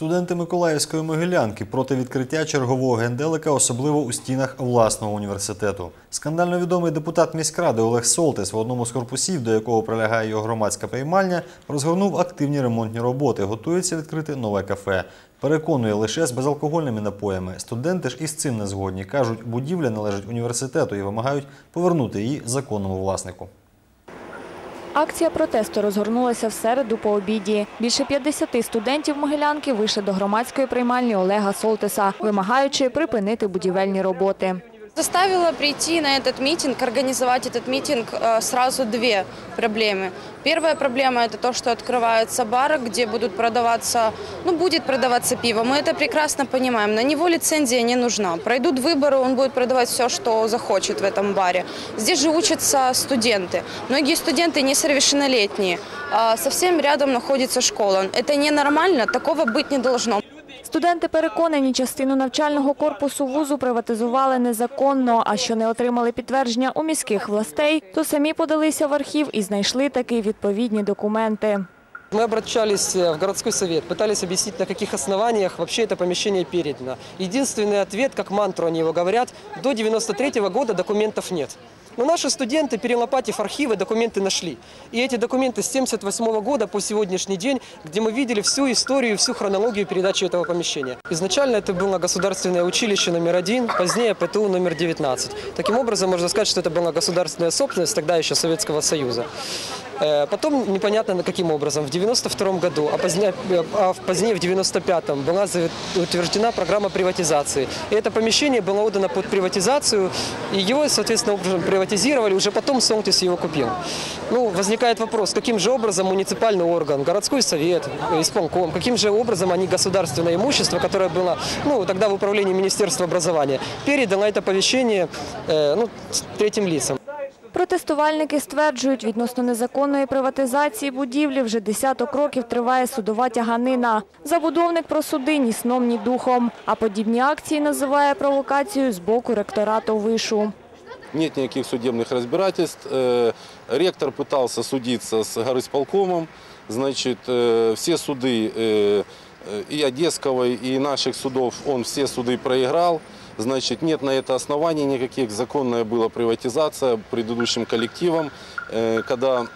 Студенти Миколаївської Могилянки проти відкриття чергового генделика, особливо у стінах власного університету. Скандально відомий депутат міськради Олег Солтес в одному з корпусів, до якого прилягає його громадська приймальня, розгорнув активні ремонтні роботи. Готується відкрити нове кафе. Переконує лише з безалкогольними напоями. Студенти ж із цим не згодні. кажуть, будівля належить університету і вимагають повернути її законному власнику. Акція протесту розгорнулася в середу по обіді. Більше 50 студентів Могилянки вийшли до громадської приймальні Олега Солтеса, вимагаючи припинити будівельні роботи. Заставила прийти на этот митинг, организовать этот митинг э, сразу две проблемы. Первая проблема – это то, что открываются бары, где будут продаваться, ну, будет продаваться пиво. Мы это прекрасно понимаем. На него лицензия не нужна. Пройдут выборы, он будет продавать все, что захочет в этом баре. Здесь же учатся студенты. Многие студенты несовершеннолетние. А Совсем рядом находится школа. Это ненормально, такого быть не должно. Студенти переконані, частину навчального корпусу вузу приватизували незаконно, а що не отримали підтвердження у міських властей, то самі подалися в архів і знайшли такі відповідні документи. Мы обращались э, в городской совет, пытались объяснить, на каких основаниях вообще это помещение передано. Единственный ответ, как мантру они его говорят, до 93 года документов нет. Но наши студенты, перелопатив архивы, документы нашли. И эти документы с 78 года по сегодняшний день, где мы видели всю историю, всю хронологию передачи этого помещения. Изначально это было государственное училище номер один, позднее ПТУ номер 19. Таким образом, можно сказать, что это была государственная собственность тогда еще Советского Союза. Э, Потом непонятно каким образом. В 92 году, а позднее, э, а позднее в 95-м была утверждена программа приватизации. И это помещение было отдано под приватизацию, и его, соответственно, образом приватизировали, уже потом Солтис его купил. Ну, возникает вопрос, каким же образом муниципальный орган, городской совет, исполком, каким же образом они государственное имущество, которое было, ну, тогда в управлении Министерства образования, передало это помещение, э, ну, третьим лицам. Протестувальники стверджують, відносно незаконної приватизації будівлі вже десяток років триває судова тяганина. Забудовник про суди ні сном, ні духом. А подібні акції називає провокацією з боку ректорату вишу. Нет никаких судебных разбирательств. Э, Ректор пытался судиться с горисполкомом. Значит, э, все суды э, э, и Одесского, и наших судов, он все суды проиграл. Значит, нет на это оснований никаких. Законная была приватизация предыдущим коллективом, э, когда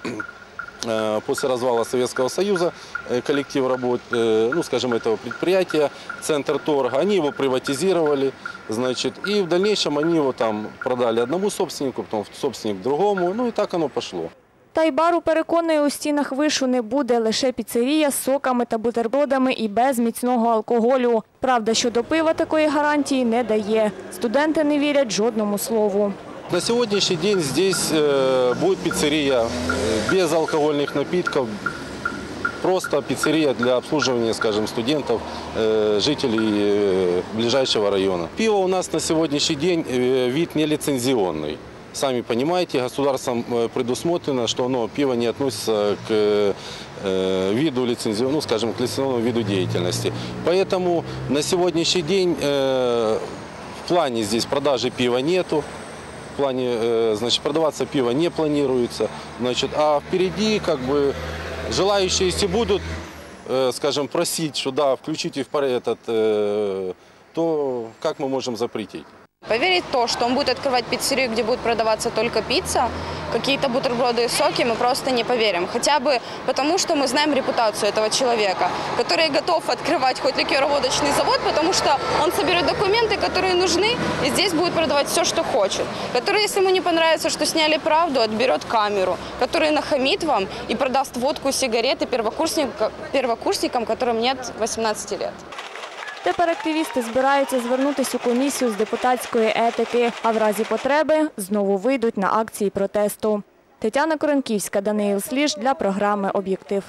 э, после развала Советского Союза э, коллектив работ, ну, скажем, этого предприятия, Центр торга, они его приватизировали, значит, и в дальнейшем они его там продали одному собственнику, потом собственник другому, ну и так оно пошло. Та й бару, переконує, у стінах вишу не буде, лише піцерія з соками та бутербродами і без міцного алкоголю. Правда, щодо пива такої гарантії не дає. Студенти не вірять жодному слову. На сегодняшний день здесь э, будет пиццерия э, без алкогольных напитков, просто пиццерия для обслуживания, скажем, студентов, э, жителей э, ближайшего района. Пиво у нас на сегодняшний день э, вид нелицензионный. Сами понимаете, государством э, предусмотрено, что оно, пиво не относится к э, виду лицензионного, ну, скажем, к лицензионному виду деятельности. Поэтому на сегодняшний день э, в плане здесь продажи пива нету. В плане, э, значит, продаваться пиво не планируется. Значит, а впереди, как бы, желающие, если будут, э, скажем, просить, что да, включите в этот, э, то как мы можем запретить? Поверить в то, что он будет открывать пиццерию, где будет продаваться только пицца, какие-то бутерброды и соки, мы просто не поверим. Хотя бы потому, что мы знаем репутацию этого человека, который готов открывать хоть ликероводочный завод, потому что он соберет документы, которые нужны, и здесь будет продавать все, что хочет. Который, если ему не понравится, что сняли правду, отберет камеру, который нахамит вам и продаст водку сигареты первокурсникам, первокурсникам которым нет 18 лет. Тепер активісти збираються звернутися у комісію з депутатської етики, а в разі потреби знову вийдуть на акції протесту. Тетяна Коронківська, Даниїл Сліж для програми «Об'єктив».